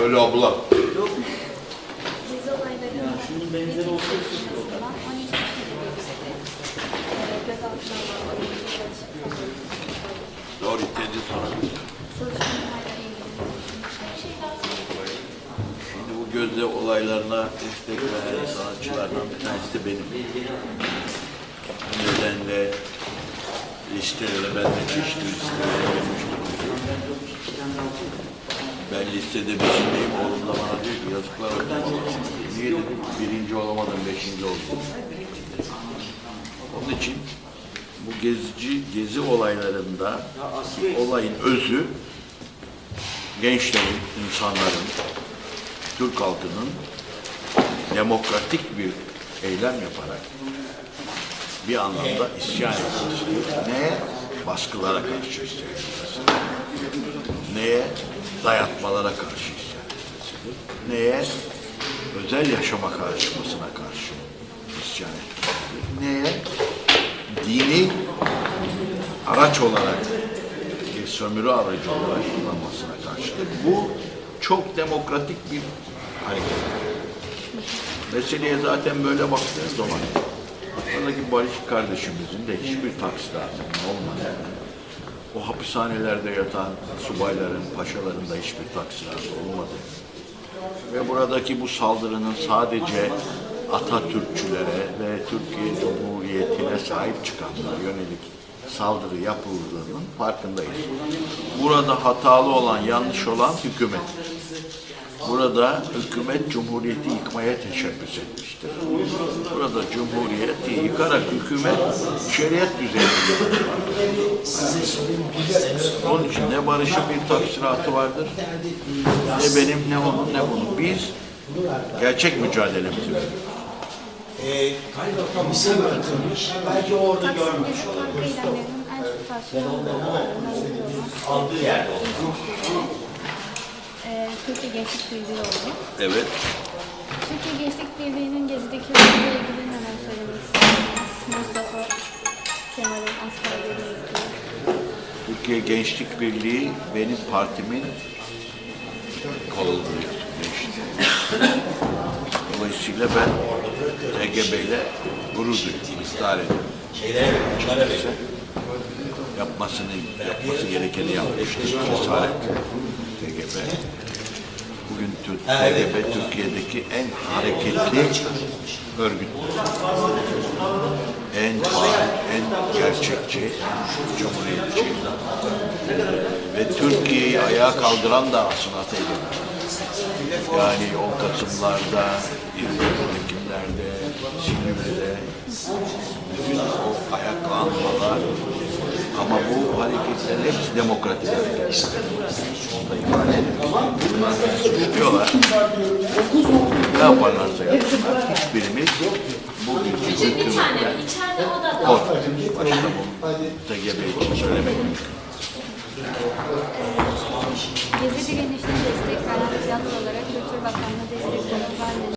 Söyle abla. Gezi olaylarının şunun benzeri olsa Arasından 12 kişi görüldü. Gözaltına alındı. Doğru dedi sana. Şimdi bu gözde olaylarına destek veren sanatçılardan bir tanesi de benim. Bu nedenle listelere ben de çeşitli listelere. Listede beşinciyim. Oğlum da bana diyor ki yazıklar olsun. Niye dedim? Birinci olamadım, beşinci oldum. Onun için bu gezici, gezi olaylarında olayın özü gençlerin, insanların, Türk halkının demokratik bir eylem yaparak bir anlamda isyan etmesi. Neye? Baskılara karşı etmesi. Neye? Dayatmalara karşı etmesidir. Neye? Özel yaşama karışmasına karşı isyan. Neye? Dini araç olarak bir sömürü aracı olarak kullanmasına karşıdır. Bu çok demokratik bir hareket. Meseleye zaten böyle baktığınız zaman oradaki Barış kardeşimizin de hiçbir taksiratının olmadığını, o hapishanelerde yatan subayların, paşaların da hiçbir taksiratı olmadığını ve buradaki bu saldırının sadece Atatürkçülere ve Türkiye Cumhuriyeti'ne sahip çıkanlara yönelik saldırı yapıldığının farkındayız. Burada hatalı olan, yanlış olan hükümet. Burada hükümet Cumhuriyeti yıkmaya teşebbüs etmiştir. Burada Cumhuriyeti yıkarak hükümet şeriat düzenini Onun için ne Barış'ın bir taksiratı vardır, ne benim, ne onun, ne bunun. Biz gerçek mücadelemizi veriyoruz. Ee. Belki orada görmüş olabilir. eylemlerinin en çok karşılandığı Aldığı yerde oldu. Türkiye Gençlik Birliği oldu. Evet, Türkiye Gençlik Birliği'nin gezideki rolüyle ilgili neler söylemek istersiniz? Mustafa Kemal'in askerleri. Türkiye Gençlik Birliği benim partimin koludur. Gençlik. Dolayısıyla ben TGB ile gurur duyuyorum, ısrar ediyorum. Verin. Yapmasını, yapması gerekeni yapmıştır. Cesaretle TGB. Bugün Tür- Ha, evet. TGB Türkiye'deki en hareketli örgüt. En faal, en gerçekçi, en cumhuriyetçi Ee, ve Türkiye'yi ayağa kaldıran da aslında TGB. Yani o Kasımlarda, 20 Ekimlerde, Silivri'de bütün o ayaklanmalar ama bu hareketlerin hepsi demokratik hareketler. Suçluyorlar. Ne yaparlarsa yapsınlar. Hiçbirimiz bugünkü hükümetten korkmuyoruz. Başta bunu TGB için söylemek. Gezi direnişine destek veren tiyatrolara Kültür Bakanlığı destek vermedi.